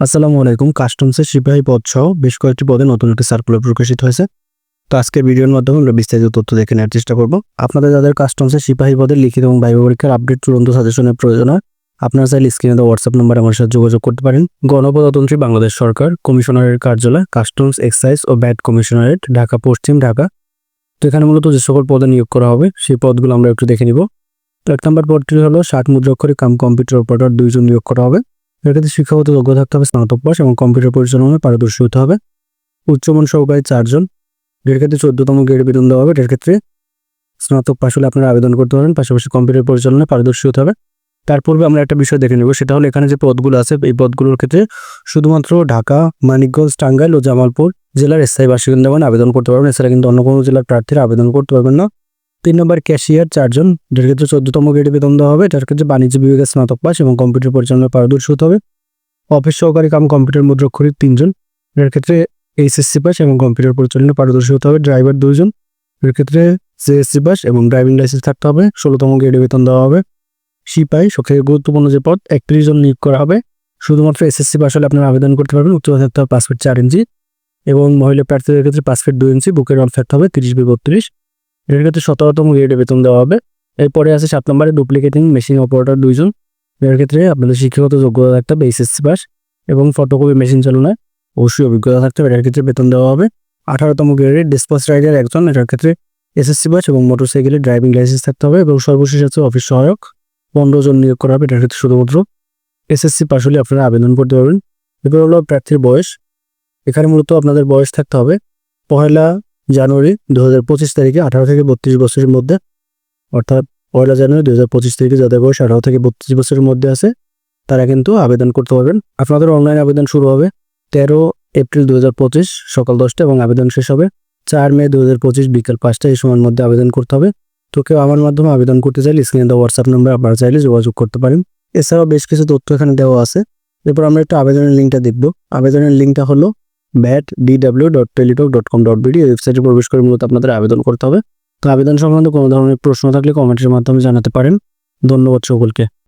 আসসালামু আলাইকুম। কাস্টমসের সিপাহী পদ সহ বেশ কয়েকটি পদে নতুন একটি সার্কুলার প্রকাশিত হয়েছে। তো আজকের ভিডিওর মাধ্যমে আমরা বিস্তারিত তথ্য দেখে নেওয়ার চেষ্টা করব। আপনাদের যাদের কাস্টমসের সিপাহী পদের লিখিত এবং বাইব পরীক্ষার আপডেট চূড়ান্ত সাজেশনের প্রয়োজন হয়, আপনারা চাইলে স্ক্রিনে দেওয়া হোয়াটসঅ্যাপ নাম্বারে আমার সাথে যোগাযোগ করতে পারেন। গণপ্রজাতন্ত্রী বাংলাদেশ সরকার, কমিশনারের কার্যালয় কাস্টমস এক্সাইজ ও ব্যাট কমিশনারেট ঢাকা, পশ্চিম ঢাকা। তো এখানে মূলত যে সকল পদে নিয়োগ করা হবে, সেই পদগুলো আমরা একটু দেখে নিব। তো এক নম্বর পদটি হলো ষাট মুদ্রাক্ষরী কাম কম্পিউটার অপারেটর দুইজন নিয়োগ করা হবে। এটাতে শিক্ষাগত যোগ্য থাকতে হবে স্নাতক পাস এবং কম্পিউটার পরিচালনায় পারদর্শী হতে হবে। উচ্চমান সহকারী চারজন এর ক্ষেত্রে চোদ্দতম গ্রেড বেতন দেওয়া হবে এর ক্ষেত্রে স্নাতক পাশ হলে আপনারা আবেদন করতে পারেন, পাশাপাশি কম্পিউটার পরিচালনায় পারদর্শী হতে হবে। তার পূর্বে আমরা একটা বিষয় দেখে নেব, সেটা হলো এখানে যে পদগুলো আছে, এই পদগুলোর ক্ষেত্রে শুধুমাত্র ঢাকা, মানিকগঞ্জ, টাঙ্গাইল ও জামালপুর জেলার স্থায়ী বাসিন্দাগণ আবেদন করতে পারবেন। এছাড়া কিন্তু অন্য কোনো জেলার প্রার্থীরা আবেদন করতে পারবেন না। তিন নম্বর ক্যাশিয়ার চারজন, যার ক্ষেত্রে চোদ্দতম গ্রেডে বেতন দেওয়া হবে, যার ক্ষেত্রে বাণিজ্য বিভাগের স্নাতক পাস এবং কম্পিউটার পরিচালনায় পারদর্শী হতে হবে। অফিস সহকারী কাম কম্পিউটার মুদ্রাক্ষরিক তিনজন এর ক্ষেত্রে এইচএসসি পাস এবং কম্পিউটার পরিচালনায় পারদর্শী হতে হবে ড্রাইভার দুইজন এর ক্ষেত্রে সিএসসি পাস এবং ড্রাইভিং লাইসেন্স থাকতে হবে, ষোলোতম গ্রেডে বেতন দেওয়া হবে। সিপাই, সবথেকে গুরুত্বপূর্ণ যে পদ, একত্রিশ জন নিয়োগ করা হবে। শুধুমাত্র এসএসসি পাস হলে আপনারা আবেদন করতে পারবেন উচ্চতা থাকতে হবে পাঁচ ফিট চার ইঞ্চি এবং মহিলা প্রার্থীদের ক্ষেত্রে পাঁচ ফিট দুই ইঞ্চি, বুকের রং থাকতে হবে তিরিশ বি বত্রিশ। এর ক্ষেত্রে সতেরোতম গ্রেডে বেতন দেওয়া হবে। এরপরে আছে সাত নম্বরে ডুপ্লিকেটিং মেশিন অপারেটর দুইজন। এর ক্ষেত্রে আপনাদের শিক্ষাগত যোগ্যতা থাকতে হবে এসএসসি পাস এবং ফটোকপি মেশিন চালনায় অবশ্যই অভিজ্ঞতা থাকতে হবে। এটার ক্ষেত্রে বেতন দেওয়া হবে। আঠারোতম গ্রেডের ডিসপাস রাইডার একজন। এটার ক্ষেত্রে এসএসসি বাস এবং মোটরসাইকেলের ড্রাইভিং লাইসেন্স থাকতে হবে এবং সর্বশেষ আছে অফিস সহায়ক। পনেরো জন নিয়োগ করা হবে। এটার ক্ষেত্রে শুধুমাত্র এসএসসি পাস হলে আপনারা আবেদন করতে পারবেন। এরপর হলো প্রার্থীর বয়স। এখানে মূলত আপনাদের বয়স থাকতে হবে। পহেলা জানুয়ারি দু হাজার পঁচিশ তারিখে আঠারো থেকে বত্রিশ বছরের মধ্যে, অর্থাৎ পয়লা জানুয়ারি দু হাজার পঁচিশ তারিখে যাদের বয়স আঠারো থেকে বত্রিশ বছরের মধ্যে আছে, তারা কিন্তু আবেদন করতে পারবেন। আপনাদের অনলাইন আবেদন শুরু হবে তেরো এপ্রিল দু হাজার পঁচিশ সকাল দশটা এবং আবেদন শেষ হবে চার মে দু হাজার পঁচিশ বিকাল পাঁচটা এই সময়ের মধ্যে আবেদন করতে হবে। তো কেউ আমার মাধ্যমে আবেদন করতে চাইলে স্ক্রিনে দেওয়া হোয়াটসঅ্যাপ নাম্বার আপনারা চাইলে যোগাযোগ করতে পারেন। এছাড়াও বেশ কিছু তথ্য এখানে দেওয়া আছে। এরপর আমরা একটু আবেদনের লিঙ্কটা দেখব। আবেদনের লিঙ্কটা হলো VAT DW dot Teletalk dot com dot BD ওয়েবসাইটে প্রবেশ করে মূলত আপনাদের আবেদন করতে হবে। তো আবেদন সংক্রান্ত কোনো ধরনের প্রশ্ন থাকলে কমেন্টের মাধ্যমে জানাতে পারেন। ধন্যবাদ সকলকে।